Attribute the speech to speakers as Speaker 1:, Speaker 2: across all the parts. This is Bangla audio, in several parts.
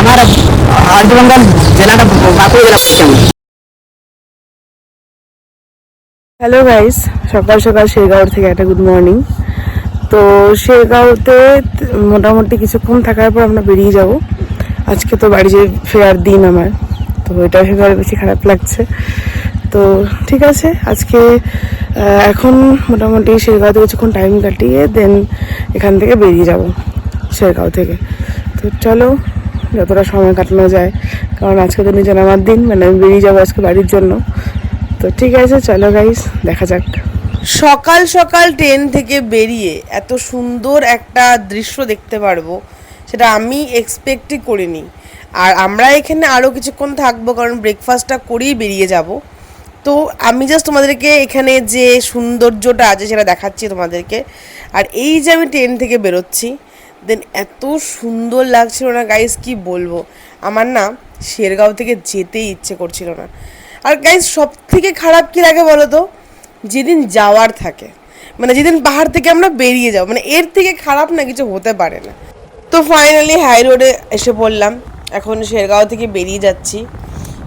Speaker 1: আমার আমার জেলাটা বাঁকুড়া জেলা।
Speaker 2: হ্যালো গাইস সকাল সকাল শেরগাঁও থেকে একটা গুড মর্নিং তো শেরগাঁওতে মোটামুটি কিছুক্ষণ থাকার পর আমরা বেরিয়ে যাব। আজকে তো বাড়ি যে ফেরার দিন আমার তো এটা ভেবে আরও বেশি খারাপ লাগছে। তো ঠিক আছে আজকে এখন মোটামুটি শেরগাঁওতে কিছুক্ষণ টাইম কাটিয়ে দেন এখান থেকে বেরিয়ে যাব শেরগাঁও থেকে। তো চলো, যতটা সময় কাটানো যায়। কারণ আজকে তো নিজের আমার দিন মানে আমি বেরিয়ে যাব আজকে বাড়ির জন্য। তো ঠিক আছে, চলো গাইস দেখা যাক।
Speaker 3: সকাল সকাল ট্রেন থেকে বেরিয়ে এত সুন্দর একটা দৃশ্য দেখতে পারব, সেটা আমি এক্সপেক্টই করিনি। আর আমরা এখানে আরও কিছুক্ষণ থাকব, কারণ ব্রেকফাস্টটা করেই বেরিয়ে যাব। তো আমি জাস্ট তোমাদেরকে এখানে যে সৌন্দর্যটা আছে, সেটা দেখাচ্ছি তোমাদেরকে। আর এই যে আমি ট্রেন থেকে বেরোচ্ছি দেন এত সুন্দর লাগছিল না গাইস কি বলব? আমার না শেরগাঁও থেকে যেতেই ইচ্ছে করছিল না। আর গাইস সব থেকে খারাপ কী লাগে বলো তো? যেদিন যাওয়ার থাকে। মানে যেদিন পাহাড় থেকে আমরা বেরিয়ে যাব। মানে এর থেকে খারাপ না, কিছু হতে পারে না। তো ফাইনালি হাই রোডে এসে পড়লাম। এখন শেরগাঁও থেকে বেরিয়ে যাচ্ছি।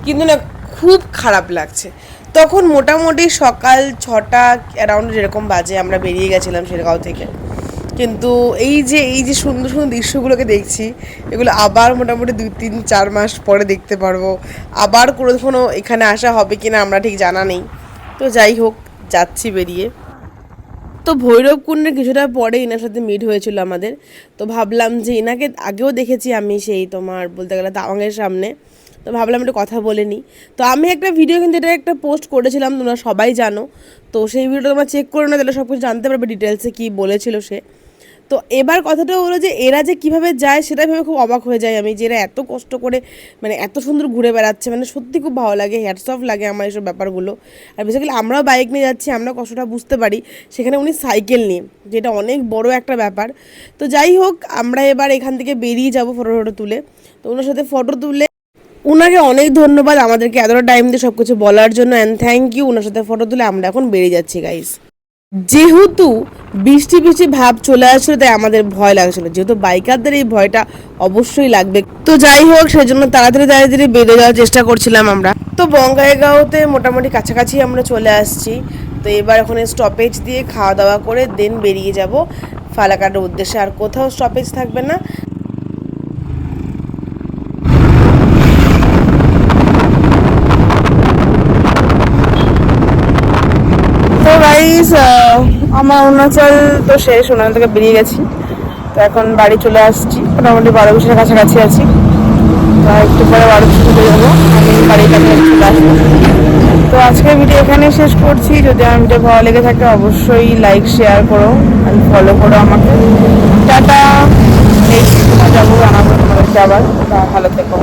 Speaker 3: কিন্তু না, খুব খারাপ লাগছে। তখন মোটামুটি সকাল ছটা অ্যারাউন্ড যেরকম বাজে আমরা বেরিয়ে গেছিলাম শেরগাঁও থেকে। কিন্তু এই যে এই যে সুন্দর সুন্দর দৃশ্যগুলোকে দেখছি, এগুলো আবার মোটামুটি দুই, তিন, চার মাস পরে দেখতে পারব। আবার কোনো কোনো এখানে আসা হবে কি না আমরা ঠিক জানা নেই। তো যাই হোক, যাচ্ছি বেরিয়ে। তো ভৈরব কুণ্ডের কিছুটা পরে এনার সাথে মিট হয়েছিল আমাদের। তো ভাবলাম যে এনাকে আগেও দেখেছি আমি সেই তোমার বলতে গেলে তাওয়াংয়ের সামনে। তো ভাবলাম একটু কথা বলে নিই। তো আমি একটা ভিডিও কিন্তু এটা একটা পোস্ট করেছিলাম, তোমরা সবাই জানো। তো সেই ভিডিওটা তোমরা চেক করে না তাহলে সব কিছু জানতে পারবে ডিটেলসে কী বলেছিল সে। তো এবার কথাটা হলো যে এরা যে কীভাবে যায় সেটা ভেবে খুব অবাক হয়ে যায় আমি যে এরা এত কষ্ট করে মানে এত সুন্দর ঘুরে বেড়াচ্ছে মানে সত্যি খুব ভালো লাগে হ্যাটস অফ লাগে আমার এইসব ব্যাপারগুলো। আর বেসিক্যালি আমরাও বাইক নিয়ে যাচ্ছি, আমরা কষ্টটা বুঝতে পারি। সেখানে উনি সাইকেল নিয়ে, যেটা অনেক বড় একটা ব্যাপার। তো যাই হোক, আমরা এবার এখান থেকে বেরিয়ে যাব ফটো ফটো তুলে। তো ওনার সাথে ফটো তুলে ওনাকে অনেক ধন্যবাদ আমাদেরকে এতটা টাইম দিয়ে সব কিছু বলার জন্য। অ্যান্ড থ্যাংক ইউ ওনার সাথে ফটো তুলে আমরা এখন বেরিয়ে যাচ্ছি গাইস যেহেতু বৃষ্টি বৃষ্টি ভাব চলে আসছিল তাই আমাদের ভয় লাগছিল। যেহেতু বাইকারদের এই ভয়টা অবশ্যই লাগবে। তো যাই হোক সেই জন্য তাড়াতাড়ি তাড়াতাড়ি বেরিয়ে যাওয়ার চেষ্টা করছিলাম আমরা। তো বঙ্গাইগাঁওতে মোটামুটি কাছাকাছি আমরা চলে আসছি। তো এবার ওখানে স্টপেজ দিয়ে খাওয়া দাওয়া করে দেন বেরিয়ে যাব। ফালাকাটার উদ্দেশ্যে আর কোথাও স্টপেজ থাকবে না
Speaker 2: তো গাইস আমার অরুণাচল তো শেষ, অরুণাচল থেকে বেরিয়ে গেছি। তো এখন বাড়ি চলে আসছি। মোটামুটি বারো বছরের কাছাকাছি আছি। তো একটু পরে বারো বছর চলে যাব। আমি বাড়ির কাছে চলে আসব। তো আজকের ভিডিও এখানে শেষ করছি। যদি আমার ভিডিও ভালো লেগে থাকে, অবশ্যই লাইক শেয়ার করো আর ফলো করো আমাকে। টাটা। যাব জানাব তোমাদেরকে আবার। ভালো থেকো।